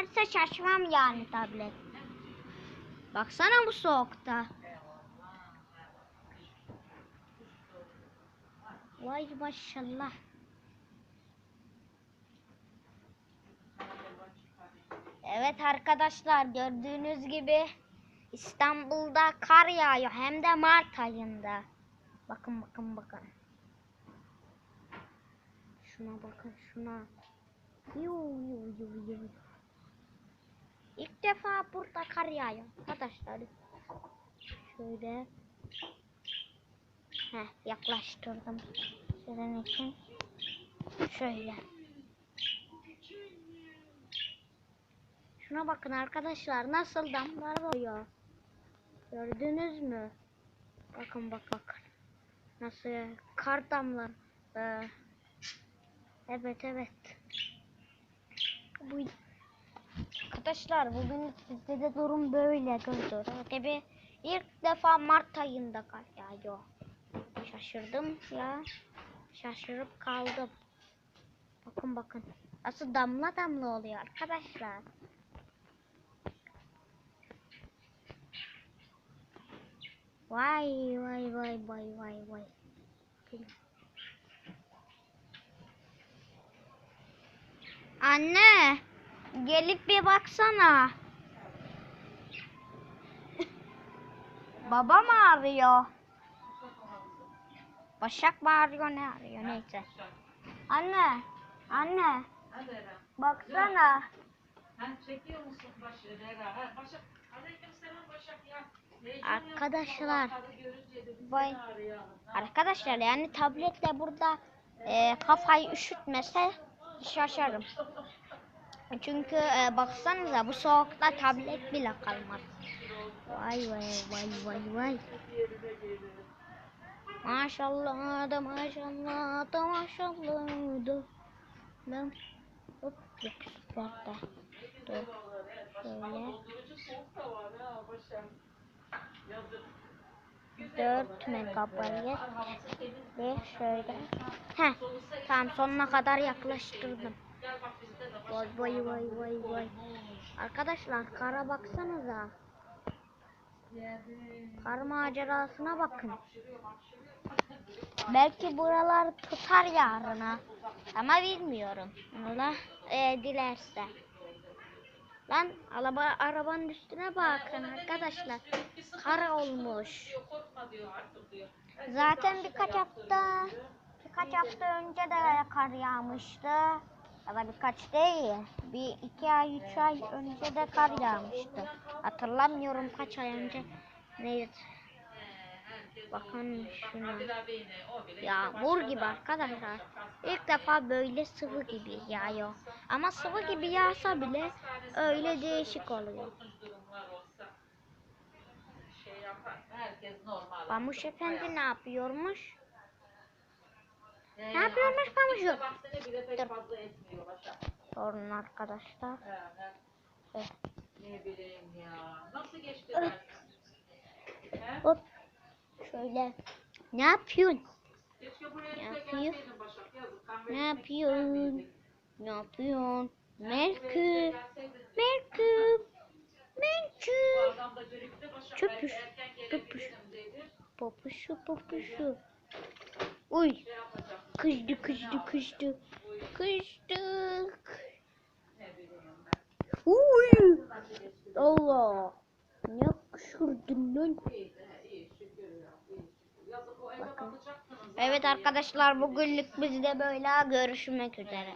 gelirse şaşmam yani tablet. Baksana bu soğukta. Vay maşallah. Evet arkadaşlar gördüğünüz gibi İstanbul'da kar yağıyor hem de Mart ayında. Bakın bakın bakın. Şuna bakın şuna. Yu yu yu yu. İlk defa burada kar yağıyor arkadaşlar. Şöyle. Heh, yaklaştırdım sizin için. Şöyle. Şuna bakın arkadaşlar nasıl damlar oluyor. Gördünüz mü? Bakın bak bakın. Nasıl kar damlar. Ee, evet evet. Bu Arkadaşlar bugün sizde de durum böyle gördüğünüz gibi ilk defa Mart ayında yağıyor. Şaşırdım ya. Şaşırıp kaldım. Bakın bakın. Nasıl damla damla oluyor arkadaşlar. Vay vay vay vay vay vay. Anne, gelip bir baksana. Baba mı arıyor? Başak mı arıyor ne arıyor neyse. Anne, anne baksana. Arkadaşlar. Ha, Arkadaşlar yani tabletle burada e, kafayı üşütmese şaşarım. Çünkü e, baksanıza bu soğukta tablet bile kalmaz. Vay vay vay vay vay. Maşallah da maşallah da maşallah da. Ben hop yok süperde. Dur. Yazık. 4 megabayt ve şöyle. Heh, tamam sonuna kadar yaklaştırdım. Vay vay vay vay vay. Arkadaşlar kara baksanıza. Kar macerasına bakın. Belki buralar tutar yarına. Ama bilmiyorum. Allah e, dilerse. Lan araba, arabanın üstüne bakın arkadaşlar. Kar olmuş. Zaten birkaç hafta birkaç hafta önce de kar yağmıştı. Ya da birkaç değil. Bir iki ay, üç ay önce de kar yağmıştı. Hatırlamıyorum kaç ay önce. Neydi? Bakın şuna. Yağmur gibi arkadaşlar. İlk defa böyle sıvı gibi yağıyor. Ama sıvı gibi yağsa bile öyle değişik oluyor. Olsa şey Efendi ne yapıyormuş? Ne yapıyormuş Başak. Sorun arkadaşlar. He. Evet. Ne bileyim ya. Nasıl geçti ders? He? Hop. Şöyle. Ne yapıyorsun? Ne bize yapıyor? gelseydin Başak. Yazık. kahve Ne yapıyorsun? Ne yapıyorsun? Merkür. Merkür. Merkür. Çöpüş, dedi. Popuşu popuşu. Uy. Kızdık. Ne bileyim ben. Uy. Allah. Ne kışkırdın lan? Bakacaktınız. Evet arkadaşlar bugünlük biz de böyle görüşmek üzere.